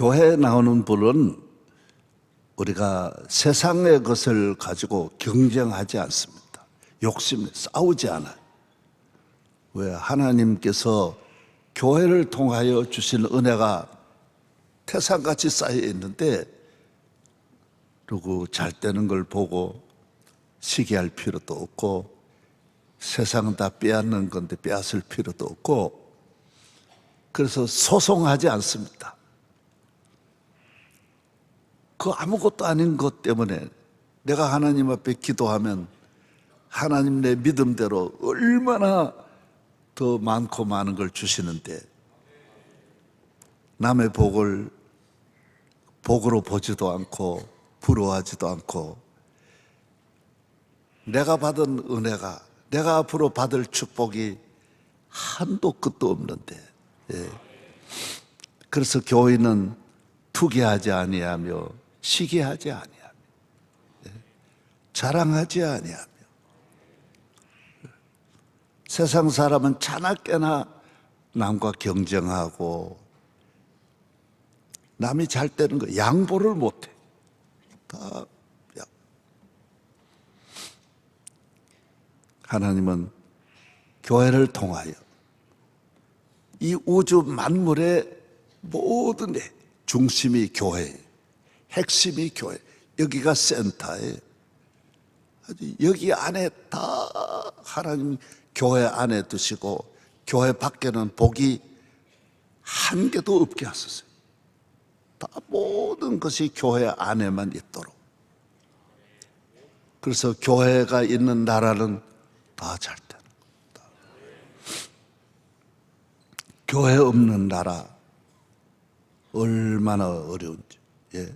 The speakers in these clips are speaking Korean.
교회에 나오는 분은 우리가 세상의 것을 가지고 경쟁하지 않습니다. 욕심 싸우지 않아요. 왜 하나님께서 교회를 통하여 주신 은혜가 태산같이 쌓여 있는데 누구 잘 되는 걸 보고 시기할 필요도 없고 세상은 다 빼앗는 건데 빼앗을 필요도 없고 그래서 소송하지 않습니다. 그 아무것도 아닌 것 때문에 내가 하나님 앞에 기도하면 하나님 내 믿음대로 얼마나 더 많고 많은 걸 주시는데 남의 복을 복으로 보지도 않고 부러워하지도 않고 내가 받은 은혜가 내가 앞으로 받을 축복이 한도 끝도 없는데 예. 그래서 교회는 투기하지 아니하며 시기하지 아니하며 예. 자랑하지 아니하며 세상 사람은 자나깨나 남과 경쟁하고 남이 잘 되는 거 양보를 못해. 다 양. 하나님은 교회를 통하여 이 우주 만물의 모든 애, 중심이 교회, 핵심이 교회, 여기가 센터에 여기 안에 다 하나님 교회 안에 두시고 교회 밖에는 복이 한 개도 없게 하셨어요. 다 모든 것이 교회 안에만 있도록. 그래서 교회가 있는 나라는 다 잘 되는 겁니다. 교회 없는 나라 얼마나 어려운지. 예.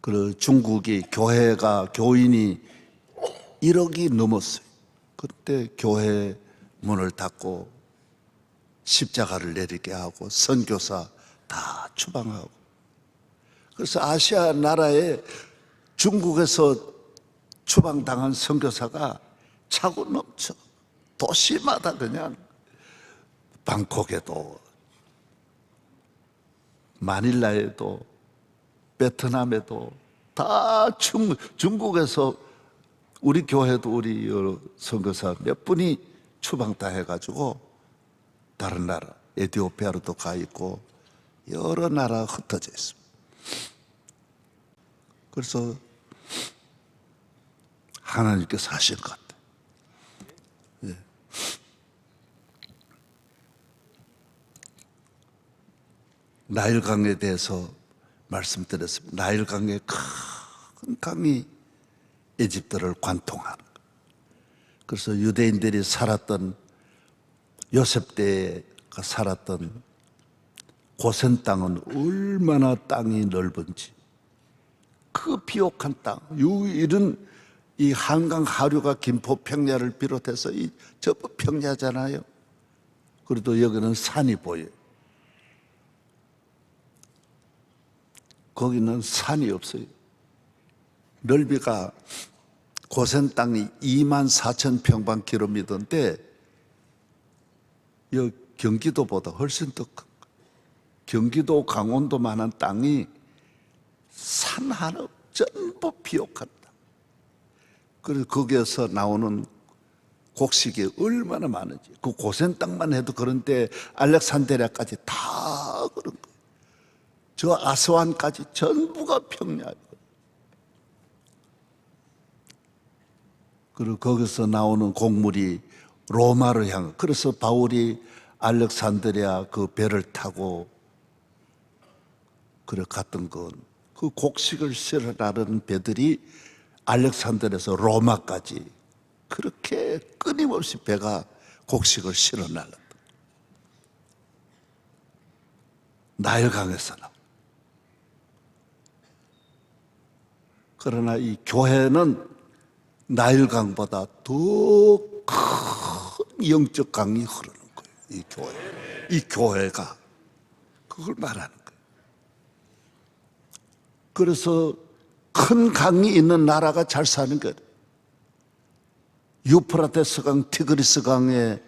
그 중국이 교회가 교인이 1억이 넘었어요. 그때 교회 문을 닫고 십자가를 내리게 하고 선교사 다 추방하고 그래서 아시아 나라에 중국에서 추방당한 선교사가 차고 넘쳐 도시마다 그냥 방콕에도 마닐라에도 베트남에도 다 중, 중국에서 우리 교회도 우리 선교사 몇 분이 추방 다 해가지고 다른 나라 에티오피아로도 가 있고 여러 나라 흩어져 있습니다. 그래서 하나님께서 하신 것. 예. 나일강에 대해서 말씀드렸습니다. 나일강의 큰 강이 에집트를 관통하는 것. 그래서 유대인들이 살았던 요셉 때가 살았던 고센 땅은 얼마나 땅이 넓은지 그 비옥한 땅, 유일은 이 한강 하류가 김포 평야를 비롯해서 이 전부 평야잖아요. 그래도 여기는 산이 보여요. 거기는 산이 없어요. 넓이가 고센 땅이 2만 4천 평방 킬로미터인데 여 경기도보다 훨씬 더 큰. 경기도 강원도만한 땅이 산 하나 전부 비옥한 땅. 그래서 거기에서 나오는 곡식이 얼마나 많은지 그 고센 땅만 해도 그런데 알렉산데리아까지 다 그런 거예요. 저 아스완까지 전부가 평야예요. 그리고 거기서 나오는 곡물이 로마를 향. 그래서 바울이 알렉산드리아 그 배를 타고 그래 갔던 건 그 곡식을 실어 나르는 배들이 알렉산드리아에서 로마까지 그렇게 끊임없이 배가 곡식을 실어 날랐다. 나일강에서 나. 그러나 이 교회는 나일강보다 더 큰 영적 강이 흐르는 거예요. 이 교회. 이 교회가 그걸 말하는 거예요. 그래서 큰 강이 있는 나라가 잘 사는 거예요. 유프라테스 강, 티그리스 강에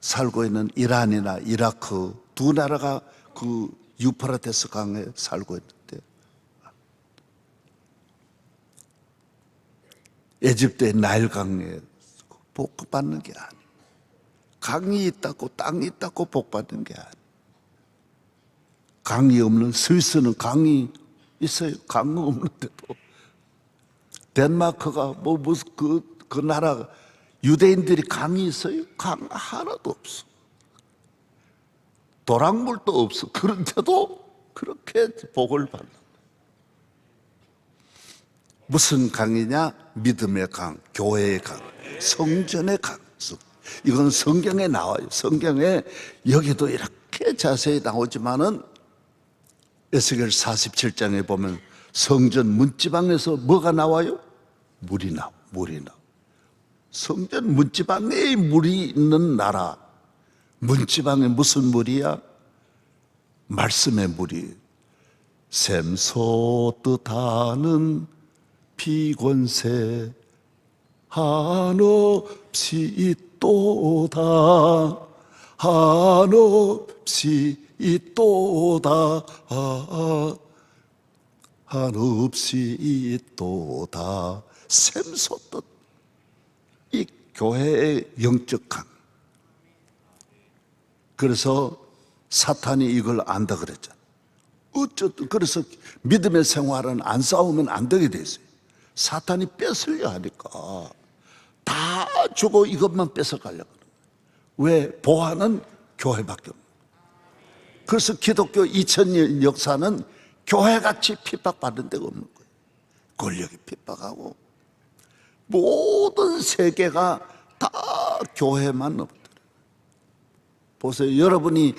살고 있는 이란이나 이라크 두 나라가 그 유프라테스 강에 살고 있는데 에집트의 나일 강에 복 받는 게 아니에요. 강이 있다고 땅이 있다고 복 받는 게 아니에요. 강이 없는 스위스는 강이 있어요. 강 없는데도 덴마크가 뭐 무슨 그, 그 나라 유대인들이 강이 있어요? 강 하나도 없어. 도랑물도 없어. 그런데도 그렇게 복을 받는. 무슨 강이냐? 믿음의 강, 교회의 강, 성전의 강. 이건 성경에 나와요. 성경에 여기도 이렇게 자세히 나오지만은 에스겔 47장에 보면 성전 문지방에서 뭐가 나와요? 물이 나와, 물이 나와. 성전 문지방에 물이 있는 나라. 문지방에 무슨 물이야? 말씀의 물이. 샘소 뜻하는 비권세 한없이 있도다. 한없이 있도다. 한없이 있도다. 샘솟듯. 이 교회의 영적 강 그래서 사탄이 이걸 안다 그랬잖아. 어쨌든 그래서 믿음의 생활은 안 싸우면 안 되게 돼 있어요 사탄이 뺏으려 하니까 다 주고 이것만 뺏어가려고 왜? 보안은 교회밖에 없는 그래서 기독교 2000년 역사는 교회같이 핍박받는 데가 없는 거예요. 권력이 핍박하고 모든 세계가 다 교회만 없더라. 보세요. 여러분이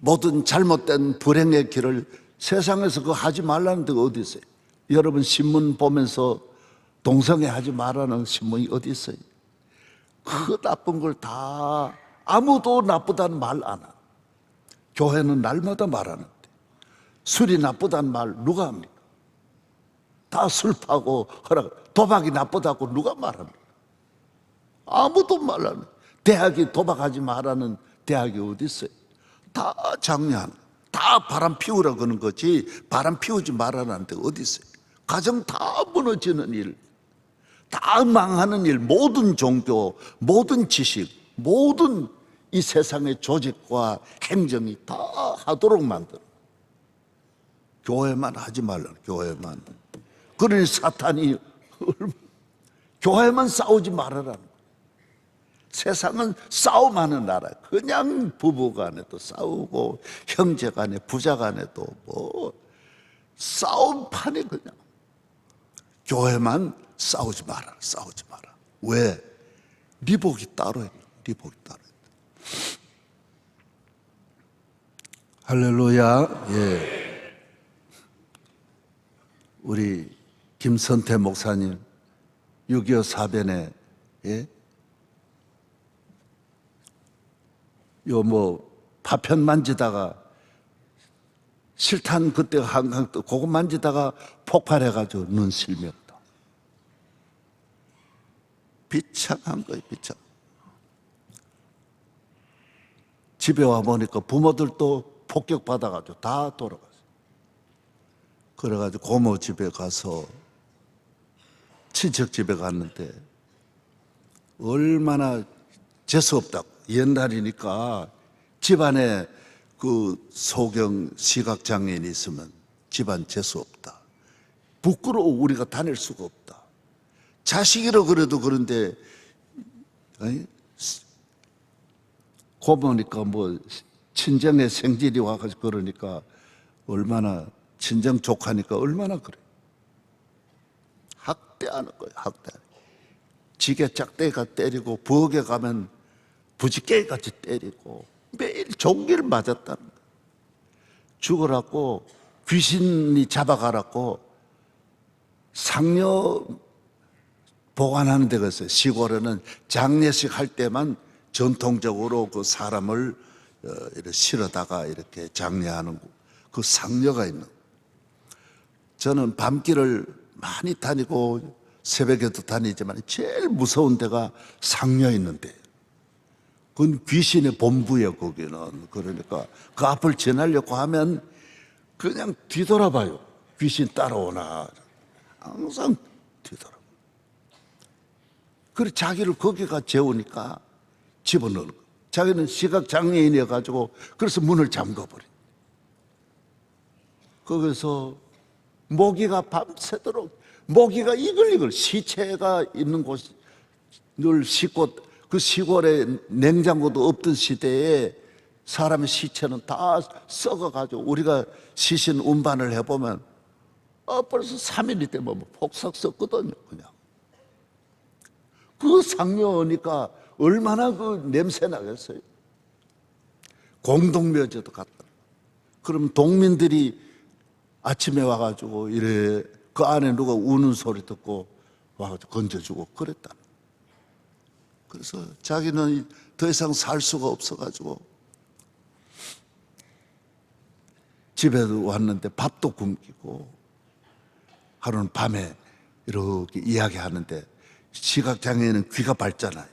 모든 잘못된 불행의 길을 세상에서 그거 하지 말라는 데가 어디 있어요? 여러분 신문 보면서 동성애 하지 말라는 신문이 어디 있어요? 그 나쁜 걸 다 아무도 나쁘다는 말 안 하. 교회는 날마다 말하는데 술이 나쁘다는 말 누가 합니까? 다술 파고 허락 도박이 나쁘다고 누가 말합니까? 아무도 말하는 대학이 도박하지 말라는 대학이 어디 있어요? 다 장려하는 다 바람 피우라 그러는 거지 바람 피우지 말라는 데 어디 있어요? 가정 다 무너지는 일, 다 망하는 일, 모든 종교, 모든 지식, 모든 이 세상의 조직과 행정이 다 하도록 만들어. 교회만 하지 말라, 교회만. 그러니 사탄이 교회만 싸우지 말아라는 거야. 세상은 싸움하는 나라. 그냥 부부 간에도 싸우고 형제 간에 부자 간에도 뭐 싸움판이 그냥. 교회만 싸우지 마라. 싸우지 마라. 왜? 리복이 따로 있는. 리복이 따로 있는. 할렐루야. 예. 우리 김선태 목사님 6.25 사변에 예? 요뭐 파편 만지다가 실탄 그때 한강 또 그거 만지다가 폭발해가지고 눈 실명다. 비참한 거예요, 비참. 집에 와 보니까 부모들도 폭격 받아가지고 다 돌아갔어요. 그래가지고 고모 집에 가서 친척 집에 갔는데 얼마나 재수없다고 옛날이니까 집안에 그 소경 시각 장애인이 있으면 집안 재수없다 부끄러워 우리가 다닐 수가 없다 자식이라 그래도 그런데 아니, 고모니까 뭐 친정의 생질이 와가지고 그러니까 얼마나 친정 조카니까 얼마나 그래. 학대하는 거예요 학대. 지게 짝대기가 때리고 부엌에 가면 부지깽이 같이 때리고 매일 종기를 맞았다는 죽으라고 귀신이 잡아가라고 상녀 보관하는 데가 있어요. 시골에는 장례식 할 때만 전통적으로 그 사람을 어, 이렇게 실어다가 이렇게 장례하는 그 상녀가 있는. 저는 밤길을 많이 다니고 새벽에도 다니지만 제일 무서운 데가 상녀 있는데. 그건 귀신의 본부예요, 거기는. 그러니까 그 앞을 지나려고 하면 그냥 뒤돌아봐요. 귀신 따라오나. 항상 뒤돌아봐. 그래 자기를 거기가 재우니까 집어넣는 거. 자기는 시각 장애인이어 가지고 그래서 문을 잠궈버려. 거기서 모기가 밤새도록 모기가 이글이글 시체가 있는 곳을 싣고 그 시골에 냉장고도 없던 시대에 사람의 시체는 다 썩어가지고 우리가 시신 운반을 해보면 아, 벌써 3일이 되면 뭐 폭삭 썩거든요, 그냥. 그 상묘하니까 얼마나 그 냄새 나겠어요. 공동묘지도 갔다. 그럼 동민들이 아침에 와가지고 이래 그 안에 누가 우는 소리 듣고 와가지고 건져주고 그랬다. 그래서 자기는 더 이상 살 수가 없어가지고 집에 왔는데 밥도 굶기고 하루는 밤에 이렇게 이야기하는데 시각장애인은 귀가 밝잖아요.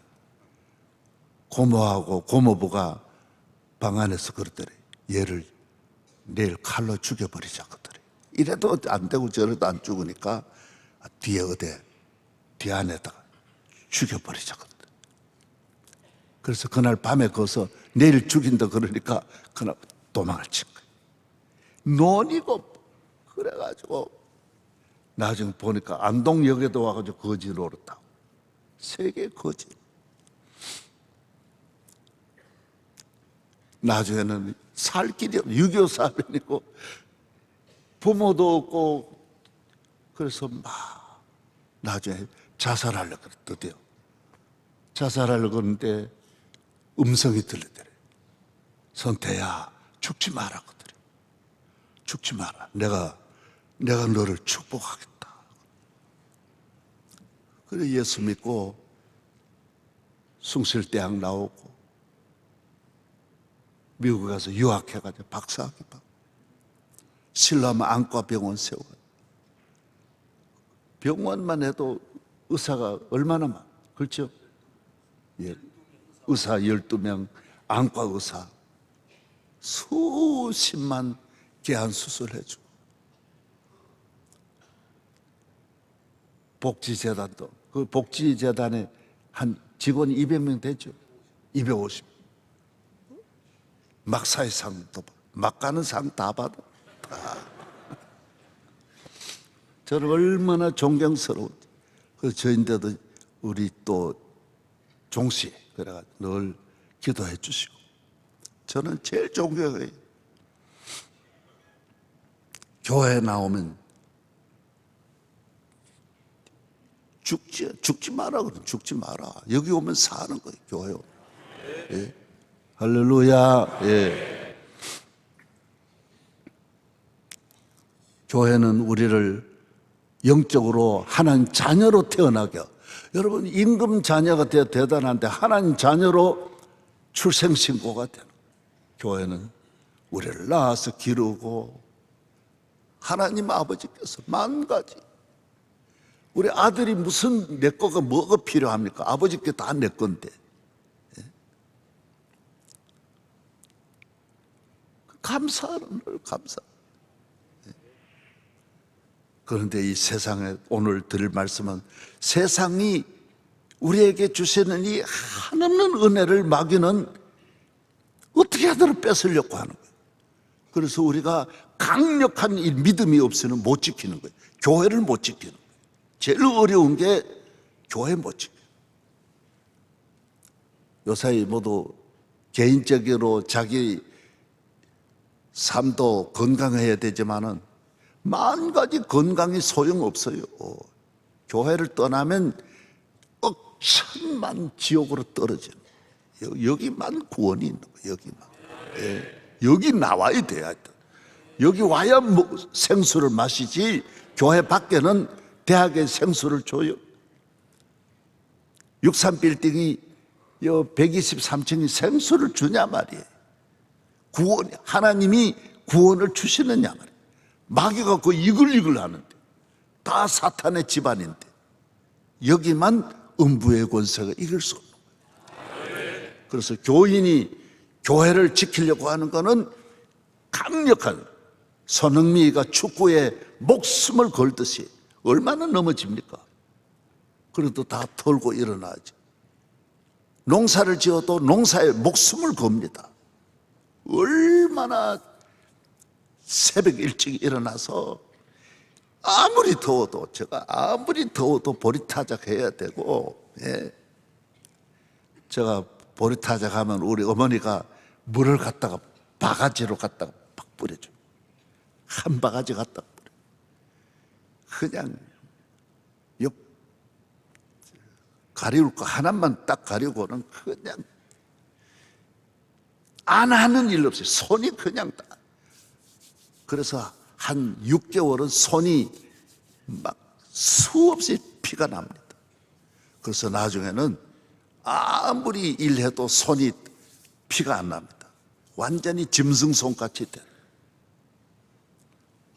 고모하고 고모부가 방 안에서 그러더래. 얘를 내일 칼로 죽여버리자 그더래. 이래도 안 되고 저래도 안 죽으니까 뒤에 어디 뒤 안에다가 죽여버리자 그더래. 그래서 그날 밤에 거서 내일 죽인다 그러니까 그날 도망을 친 거예요. 논이고 그래가지고 나중에 보니까 안동역에도 와가지고 거지 노릇하고 세계 거지. 나중에는 살 길이 없, 6.25 사변이고 부모도 없고 그래서 막 나중에 자살하려고 드디어 자살하려고 그러는데 음성이 들리더래. 선태야 죽지 마라 죽지 마라. 내가 내가 너를 축복하겠다 그래 예수 믿고 숭실대학 나오고 미국 가서 유학해가지고 박사학위 받고 신라면 안과병원 세워 병원만 해도 의사가 얼마나 많아 그렇죠? 예. 의사 12명 안과 의사 수십만 개한 수술해주고 복지재단도 그 복지재단에 한 직원 200명 되죠 250 막사의 상도 막 가는 상 다 받아. 다. 저는 얼마나 존경스러운지. 그 저인데도 우리 또 종씨 그래가 늘 기도해 주시고 저는 제일 존경해요. 교회 나오면 죽지 죽지 마라 그래 죽지 마라 여기 오면 사는 거예요 교회 오면. 예. 할렐루야. 예. 교회는 우리를 영적으로 하나님 자녀로 태어나게. 여러분 임금 자녀가 되어 대단한데 하나님 자녀로 출생신고가 되는. 교회는 우리를 낳아서 기르고 하나님 아버지께서 만 가지. 우리 아들이 무슨 내 거가 뭐가 필요합니까? 아버지께 다 내 건데. 감사하는 걸 감사. 그런데 이 세상에 오늘 들을 말씀은 세상이 우리에게 주시는 이 한없는 은혜를 마귀는 어떻게 하든 뺏으려고 하는 거예요. 그래서 우리가 강력한 이 믿음이 없으면 못 지키는 거예요. 교회를 못 지키는 거예요. 제일 어려운 게 교회 못 지켜요. 요사이 모두 개인적으로 자기 삶도 건강해야 되지만은 만 가지 건강이 소용없어요. 교회를 떠나면 억천만 지옥으로 떨어져요. 여- 여기만 구원이 있는 거예요. 여기만. 예. 여기 나와야 돼야 돼. 여기 와야 뭐 생수를 마시지 교회 밖에는 대학에 생수를 줘요. 63 빌딩이 123층이 생수를 주냐 말이에요. 구원 하나님이 구원을 주시느냐 말이에요. 마귀가 그 이글이글 하는데 다 사탄의 집안인데 여기만 음부의 권세가 이길 수 없는 거예요. 그래서 교인이 교회를 지키려고 하는 것은 강력한 손흥민이가 축구에 목숨을 걸듯이 얼마나 넘어집니까? 그래도 다 털고 일어나지. 농사를 지어도 농사에 목숨을 겁니다. 얼마나 새벽 일찍 일어나서 아무리 더워도 제가 아무리 더워도 보리타작 해야 되고 예. 제가 보리타작 하면 우리 어머니가 물을 갖다가 바가지로 갖다가 팍 뿌려줘 한 바가지 갖다 뿌려 그냥 옆 가리울 거 하나만 딱 가리고는 그냥 안 하는 일 없이 손이 그냥 다 그래서 한 6개월은 손이 막 수없이 피가 납니다. 그래서 나중에는 아무리 일해도 손이 피가 안 납니다. 완전히 짐승 손 같이 돼.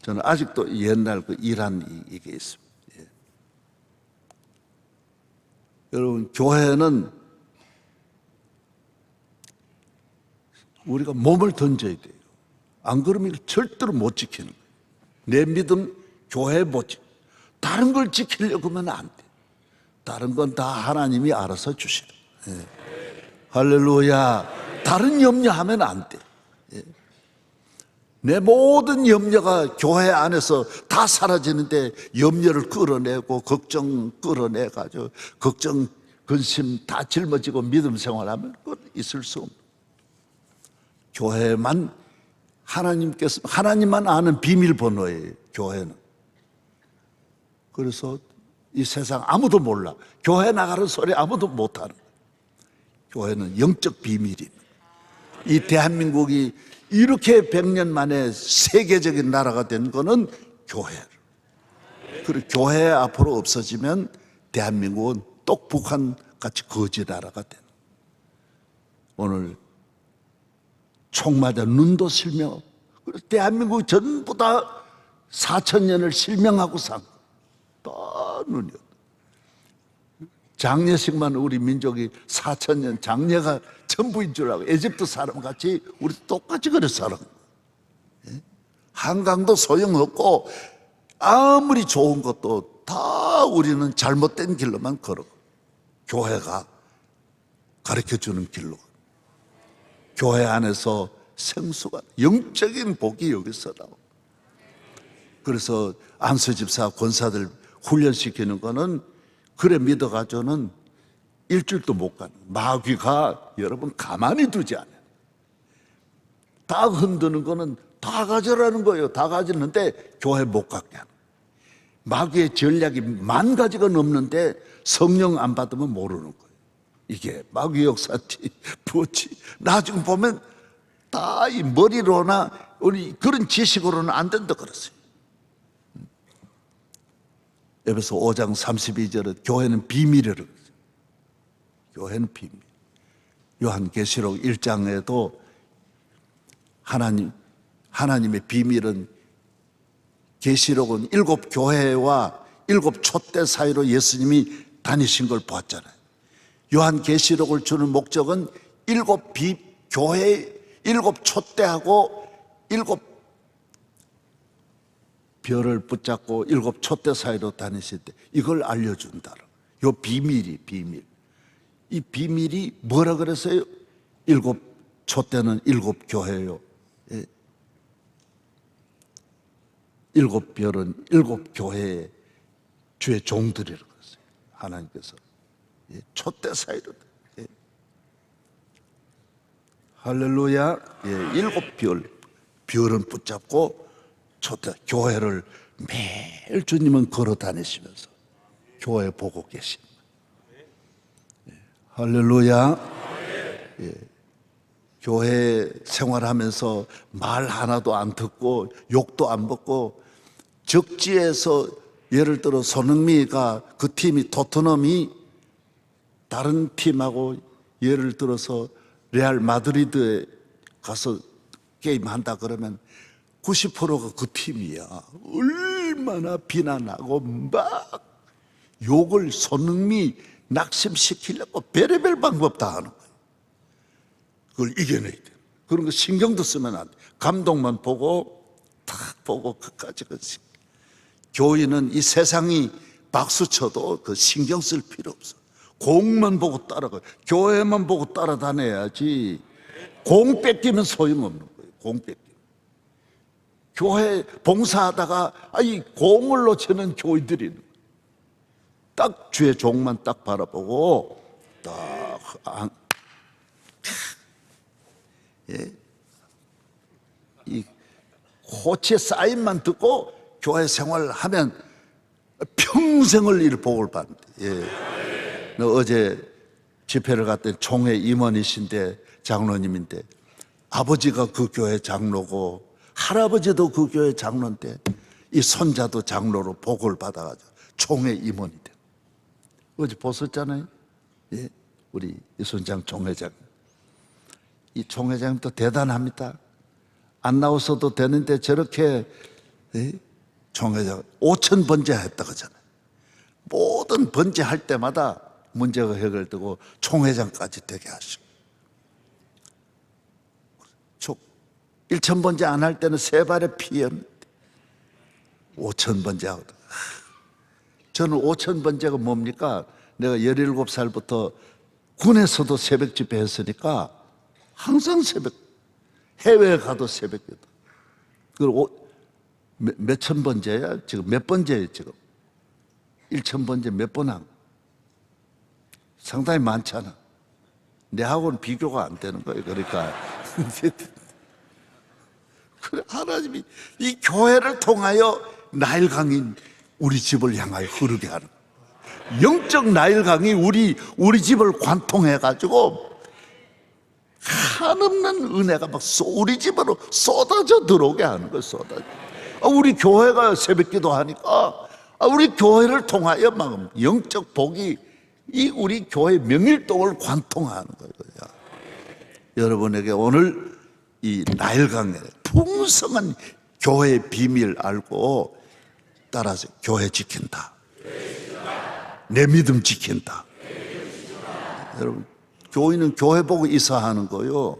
저는 아직도 옛날 그 일한 이- 이게 있습니다. 예. 여러분, 교회는 우리가 몸을 던져야 돼요. 안 그러면 절대로 못 지키는 거예요. 내 믿음 교회 못 지. 다른 걸 지키려고 하면 안 돼. 다른 건 다 하나님이 알아서 주시라. 예. 할렐루야. 다른 염려하면 안 돼. 예. 내 모든 염려가 교회 안에서 다 사라지는데 염려를 끌어내고 걱정 끌어내가지고 걱정 근심 다 짊어지고 믿음 생활하면 그건 있을 수 없는 교회만 하나님께서 하나님만 아는 비밀번호예요. 교회는. 그래서 이 세상 아무도 몰라. 교회 나가는 소리 아무도 못하는. 교회는 영적 비밀입니다. 이 대한민국이 이렇게 100년 만에 세계적인 나라가 된 거는 교회를. 그리고 교회 앞으로 없어지면 대한민국은 똑 북한 같이 거지 나라가 되는. 오늘 총 맞아 눈도 실명. 대한민국 전부 다 4천 년을 실명하고 산. 거. 다 눈이요. 장례식만 우리 민족이 4천 년 장례가 전부인 줄 알고 에집트 사람 같이 우리 똑같이 그래 살아. 예? 한강도 소용없고 아무리 좋은 것도 다 우리는 잘못된 길로만 걸어. 교회가 가르쳐 주는 길로. 교회 안에서 생수가 영적인 복이 여기서 나오. 그래서 안수 집사 권사들 훈련시키는 거는 그래 믿어가지고는 일주일도 못 가는 마귀가 여러분 가만히 두지 않아요. 다 흔드는 거는 다 가져라는 거예요. 다 가지는데 교회 못 가게 하는. 마귀의 전략이 만 가지가 넘는데 성령 안 받으면 모르는 거예요. 이게 마귀 역사지, 뭐지. 나중에 보면 다 이 머리로나 우리 그런 지식으로는 안 된다 그랬어요. 에베소 5장 32절에 교회는 비밀이라고. 교회는 비밀. 요한계시록 1장에도 하나님 하나님의 비밀은 계시록은 일곱 교회와 일곱 촛대 사이로 예수님이 다니신 걸 보았잖아요. 요한 계시록을 주는 목적은 일곱 비 교회 일곱 촛대하고 일곱 별을 붙잡고 일곱 촛대 사이로 다니실 때 이걸 알려준다. 요 비밀이 비밀. 이 비밀이 뭐라 그랬어요? 일곱 촛대는 일곱 교회요. 예. 일곱 별은 일곱 교회의 주의 종들이라고 했어요. 하나님께서 예. 촛대 사이로. 예. 할렐루야. 예. 일곱 별. 별은 붙잡고 촛대 교회를 매일 주님은 걸어 다니시면서 교회 보고 계십니다. 예. 할렐루야. 예. 교회 생활하면서 말 하나도 안 듣고 욕도 안 먹고 적지에서 예를 들어 손흥민이가 그 팀이 토트넘이 다른 팀하고 예를 들어서 레알 마드리드에 가서 게임한다 그러면 90%가 그 팀이야. 얼마나 비난하고 막 욕을 손흥민 낙심시키려고 별의별 방법 다 하는 거야. 그걸 이겨내야 돼. 그런 거 신경도 쓰면 안 돼. 감독만 보고 탁 보고 그까지 그 시- 교인은 이 세상이 박수 쳐도 그 신경 쓸 필요 없어. 공만 보고 따라가. 교회만 보고 따라다녀야지. 공 뺏기면 소용없는 거예요. 공 뺏기. 교회 봉사하다가 아이 공을 놓치는 교인들이. 딱 주의 종만 딱 바라보고 딱 안, 예. 이 코치의 사인만 듣고 교회 생활하면 평생을 일 복을 받는데. 예. 너 어제 집회를 갔더니 총회 임원이신데 장로님인데 아버지가 그 교회 장로고 할아버지도 그 교회 장로인데 이 손자도 장로로 복을 받아가지고 총회 임원이 돼. 어제 보셨잖아요. 예. 우리 이순장 총회장. 이 총회장도 대단합니다. 안 나오셔도 되는데 저렇게 예? 총회장 5천 번째 했다 그러잖아요. 모든 번째 할 때마다 문제가 해결되고 총회장까지 되게 하시고. 1천 번째 안 할 때는 세 발의 피였는데 5천 번째 하거든. 저는 5천 번째가 뭡니까? 내가 17살부터 군에서도 새벽 집회 했으니까 항상 새벽, 해외에 가도 새벽이다. 그리고 몇천 번째야? 지금 몇 번째예요, 지금? 1천 번째 몇 번 한? 상당히 많잖아. 내하고는 비교가 안 되는 거예요. 그러니까. 그래, 하나님이 이 교회를 통하여 나일강인 우리 집을 향하여 흐르게 하는. 영적 나일강이 우리, 우리 집을 관통해 가지고 한없는 은혜가 막 쏟- 우리 집으로 쏟아져 들어오게 하는 거예요, 쏟아져. 아, 우리 교회가 새벽 기도 하니까 아, 우리 교회를 통하여 막 영적 복이 이 우리 교회 명일동을 관통하는 거예요. 여러분에게 오늘 이 나일강의 풍성한 교회의 비밀 알고 따라서 교회 지킨다. 내 믿음 지킨다. 여러분, 교인은 교회 보고 이사하는 거요.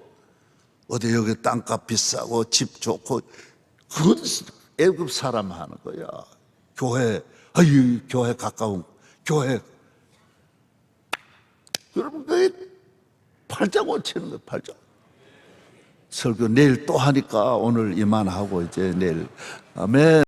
어디 여기 땅값 비싸고 집 좋고 그건 애굽 사람 하는 거야. 교회, 아유, 교회 가까운 교회. 여러분, 그게 팔자 고 치는 거예요, 팔자. 설교 내일 또 하니까 오늘 이만하고 이제 내일. 아멘.